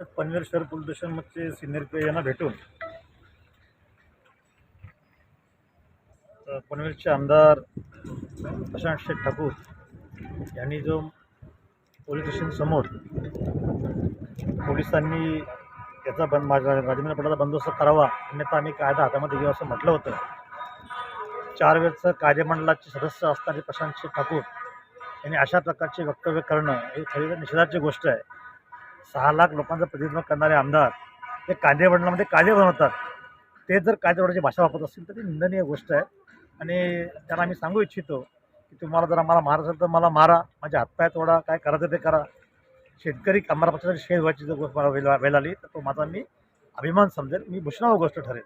पनवेल शहर पोलीसमध्ये senior P यांना भेटून पनवेलचे आमदार प्रशांत शेख ठाकूर यांनी जो पोलीस स्टेशनसमोर पोलिसांनी याचा बंद माझ्या राजेंद्र पटाचा बंदोबस्त करावा अन्यथा आम्ही कायदा हातामध्ये घेऊ असं म्हटलं होतं. चार वेळचं कार्यमंडळाचे सदस्य असणारे प्रशांत शेख ठाकूर यांनी अशा प्रकारचे वक्तव्य करणं हे खरी निषेधाची गोष्ट आहे. सहा लाख लोकांचं प्रतिनिधित्व करणारे आमदार ते कायदे मंडळामध्ये कायदे बनवतात. ते जर कायदे बनवण्याची भाषा वापरत असतील तर ती निंदनीय गोष्ट आहे. आणि त्यांना आम्ही सांगू इच्छितो की तुम्हाला जर आम्हाला मारा असेल तर मला मारा. माझे हातपाय तोडा काय करायचं ते करा. शेतकरी कामगार पक्षाची शेत व्हायची जर गोष्ट मला वेळ वेळ आली तर तो माझा मी अभिमान समजेल. मी भूषणावं गोष्ट ठरेल.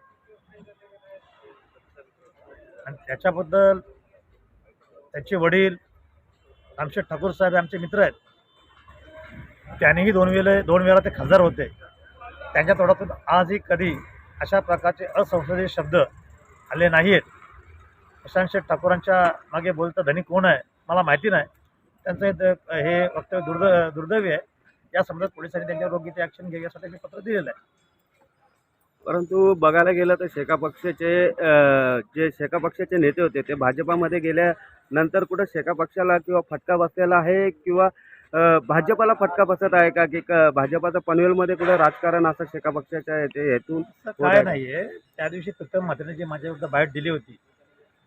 आणि त्याच्याबद्दल त्याचे वडील रामशेठ ठाकूर साहेब हे आमचे मित्र आहेत. त्यांनीही दोन वेळे दोन वेळा ते खासदार होते. त्यांच्या तोंडातून आजही कधी अशा प्रकारचे असंसदीय शब्द आले नाहीत प्रशांत शेठ ठाकूरांच्या मागे बोलतं धनी कोण आहे मला माहिती नाही. त्यांचं हे वक्तव्य दुर्द दुर्दैवी आहे. या संदर्भात पोलिसांनी त्यांच्यावर योग्य ते ॲक्शन घ्या यासाठी मी पत्र दिलेलं आहे. परंतु बघायला गेलं तर शेका पक्षाचे जे शेका पक्षाचे नेते होते ते भाजपामध्ये गेल्यानंतर कुठं शेका पक्षाला किंवा फटका बसलेला आहे किंवा भाजपाला फटका बसत आहे का? की क- भाजपाचं पनवेलमध्ये कुठं राजकारण असं शेका पक्षाच्या हेतून काय आहे. नाही आहे त्या दिवशी प्रीतम म्हात्रेने जी माझ्या बाईट दिली होती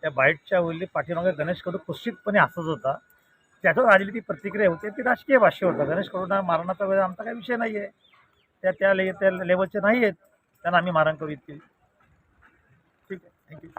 त्या बाईटच्या वेळी पाठीमागे गणेश कडू कुत्सितपणे हसत होता. त्याच्यावर आलेली ती प्रतिक्रिया होती ती राजकीय भाष्य होतं. गणेश कडूंना मारण्याचा वेळ आमचा काही विषय नाही आहे त्या त्या ले त्या लेवलचे नाही आहेत त्यांना आम्ही मारण करू इतके. ठीक आहे. थँक्यू